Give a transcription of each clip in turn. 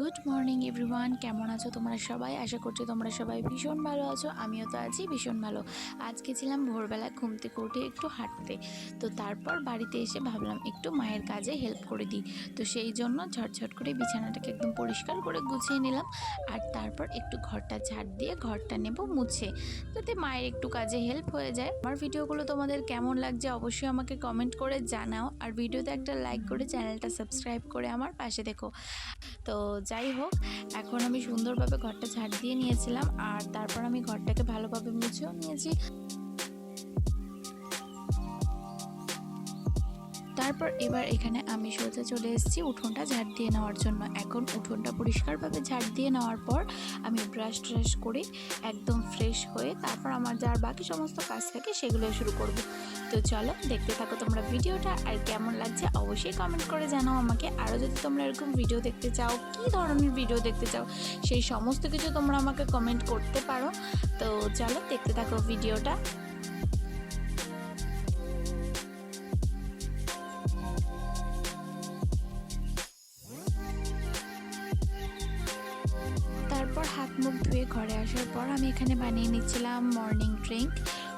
Good morning everyone, কেমন আছো তোমরা সবাই? আশা করছি তোমরা সবাই ভীষণ ভালো আছো, আমিও তো আছি ভীষণ ভালো। আজকে ছিলাম ভোরবেলা ঘুম থেকে উঠে একটু হাঁটতে। তো তারপর বাড়িতে এসে ভাবলাম একটু মায়ের কাজে হেল্প করে দিই। তো সেই জন্য ঝটঝট করে বিছানাটাকে একদম পরিষ্কার করে গুছিয়ে নিলাম। আর তারপর একটু ঘরটা ঝাড় দিয়ে ঘরটা নেব মুছে। যাতে মায়ের একটু কাজে হেল্প হয়ে যায়। আমার ভিডিওগুলো তোমাদের কেমন লাগছে অবশ্যই আমাকে কমেন্ট করে জানাও। আর ভিডিওতে একটা লাইক করে চ্যানেলটা সাবস্ক্রাইব করে আমার পাশে দেখো। তো যাই হোক, এখন আমি সুন্দরভাবে ঘরটা ঝাড় দিয়ে নিয়েছিলাম আর তারপর আমি ঘরটাকে ভালোভাবে মুছেও নিয়েছি। তারপর এবার এখানে আমি সোজা চলে এসেছি উঠোনটা ঝাড় দিয়ে নেওয়ার জন্য। এখন উঠোনটা পরিষ্কারভাবে ঝাড় দিয়ে নেওয়ার পর আমি ব্রাশ ট্রাশ করে একদম ফ্রেশ হয়ে তারপর আমার যার বাকি সমস্ত কাজ থাকে সেগুলো শুরু করব। তো চলো দেখতে থাকো তোমরা ভিডিওটা আর কেমন লাগছে অবশ্যই কমেন্ট করে জানাও আমাকে। আরও যদি তোমরা এরকম ভিডিও দেখতে চাও, কী ধরনের ভিডিও দেখতে চাও, সেই সমস্ত কিছু তোমরা আমাকে কমেন্ট করতে পারো। তো চলো দেখতে থাকো ভিডিওটা। তারপর হাত মুখ ধুয়ে ঘরে আসার পর আমি এখানে বানিয়ে নিচ্ছিলাম মর্নিং ড্রিঙ্ক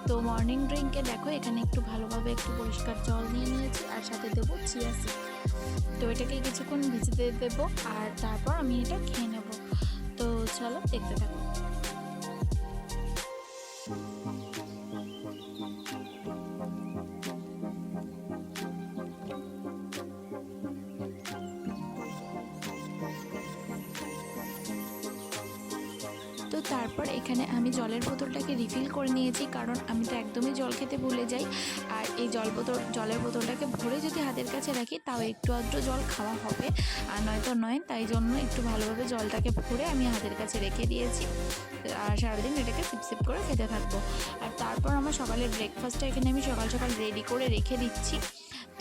তো মর্নিং ড্রিঙ্কে দেখো, এখানে একটু ভালোভাবে একটু পরিষ্কার জল নিয়ে নিয়েছি আর সাথে দেবো চিয়া সিড তো এটাকে কিছুক্ষণ ভিজতে দেবো আর তারপর আমি এটা খেয়ে নেব। তো চলো দেখতে থাকো। তারপর এখানে আমি জলের বোতলটাকে রিফিল করে নিয়েছি, কারণ আমি তো একদমই জল খেতে ভুলে যাই। আর এই জল বোতল, জলের বোতলটাকে ভরে যদি হাতের কাছে রাখি, তাও একটু আধটু জল খাওয়া হবে। আর নয়তো নয়, তাই জন্য একটু ভালোভাবে জলটাকে ভরে আমি হাতের কাছে রেখে দিয়েছি। আর সারাদিন এটাকে সিপ সিপ করে খেতে থাকব। আর তারপর আমার সকালের ব্রেকফাস্টটা এখানে আমি সকাল সকাল রেডি করে রেখে দিচ্ছি।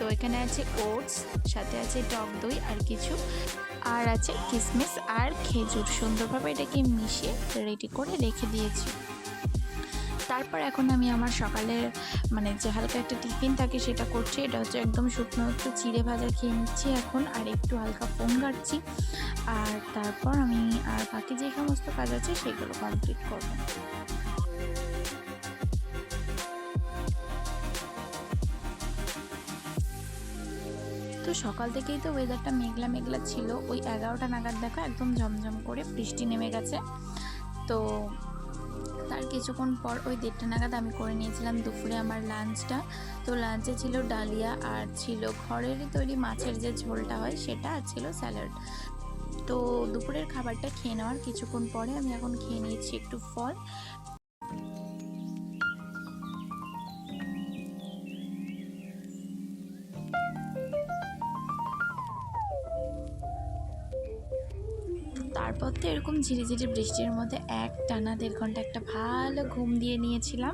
তো এখানে আছে ওটস, সাথে আছে টক দই আর কিছু। আর আছে কিশমিশ আর খেজুর। সুন্দরভাবে এটাকে মিশিয়ে রেডি করে রেখে দিয়েছি। তারপর এখন আমি আমার সকালের মানে যে হালকা একটা টিফিন থাকে সেটা করছি। এটা হচ্ছে একদম শুকনো একটু চিড়ে ভাজা খেয়ে নিচ্ছি এখন, আর একটু হালকা ফোন কাটছি আর তারপর আমি, আর বাকি যে সমস্ত কাজ আছে সেগুলো কমপ্লিট করব। তো সকাল থেকেই তো ওয়েদারটা মেঘলা মেঘলা ছিল। ওই এগারোটা নাগাদ দেখো একদম ঝমঝম করে বৃষ্টি নেমে গেছে। তো তার কিছুক্ষণ পর ওই দেড়টা নাগাদ আমি করে নিয়েছিলাম দুপুরে আমার লাঞ্চটা তো লাঞ্চে ছিল ডালিয়া আর ছিল ঘরেরই তৈরি মাছের যে ঝোলটা হয় সেটা আর ছিল স্যালাড তো দুপুরের খাবারটা খেয়ে নেওয়ার কিছুক্ষণ পরে আমি এখন খেয়ে নিয়েছি একটু ফল। তারপর তো এরকম ঝিরিঝিরি বৃষ্টির মধ্যে এক টানা দেড় ঘণ্টা একটা ভালো ঘুম দিয়ে নিয়েছিলাম।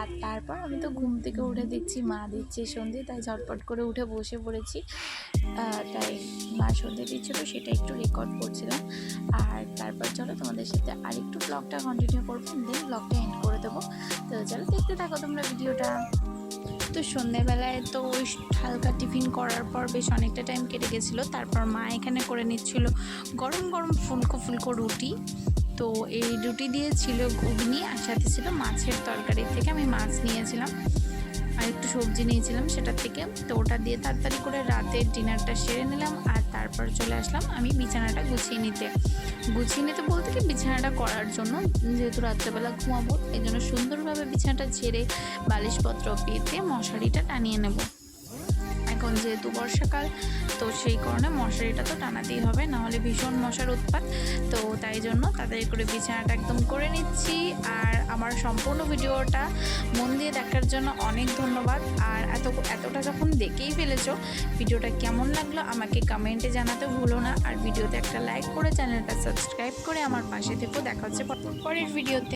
আর তারপর আমি তো ঘুম থেকে উঠে দেখছি, মা দিচ্ছে সন্ধে, তাই ঝটপট করে উঠে বসে পড়েছি। তাই মা সন্ধে দিচ্ছিল, সেটা একটু রেকর্ড করছিলাম। আর তারপর চলো তোমাদের সাথে আরেকটু ব্লগটা কন্টিনিউ করব দেন ব্লগটা এন্ড করে দেবো। তো চলো দেখতে থাকো তোমরা ভিডিওটা। তো সন্ধেবেলায় তো ওই হালকা টিফিন করার পর বেশ অনেকটা টাইম কেটে গেছিল। তারপর মা এখানে করে নিচ্ছিল গরম গরম ফুলকো ফুলকো রুটি। তো এই রুটি দিয়ে ছিল ঘুগনি আর সাথে ছিল মাছের তরকারি থেকে আমি মাছ নিয়েছিলাম। আর একটু সবজি নিয়েছিলাম সেটার থেকে। তো ওটা দিয়ে তাড়াতাড়ি করে রাতে ডিনারটা সেরে নিলাম আর তারপর চলে আসলাম আমি বিছানাটা গুছিয়ে নিতে। গুছিয়ে নিতে বলতে কি বিছানাটা করার জন্য যেহেতু রাত্রেবেলা ঘুমাবো এই জন্য সুন্দরভাবে বিছানাটা ছেড়ে বালিশপত্র পেতে মশারিটা টানিয়ে নেব। এখন যেহেতু বর্ষাকাল তো সেই কারণে মশারিটা তো টানাতেই হবে, নাহলে ভীষণ মশার উৎপাত। তো তাই জন্য তাড়াতাড়ি করে বিছানাটা একদম করে নিচ্ছি। আর আমার সম্পূর্ণ ভিডিওটা মন দিয়ে দেখার জন্য অনেক ধন্যবাদ। আর এত, এতটা যখন দেখেই ফেলেছো, ভিডিওটা কেমন লাগল আমাকে কমেন্টে জানাতে ভুলো না। আর ভিডিওতে একটা লাইক করে চ্যানেলটা সাবস্ক্রাইব করে আমার পাশে থেকেও দেখা হচ্ছে পরের ভিডিওতে।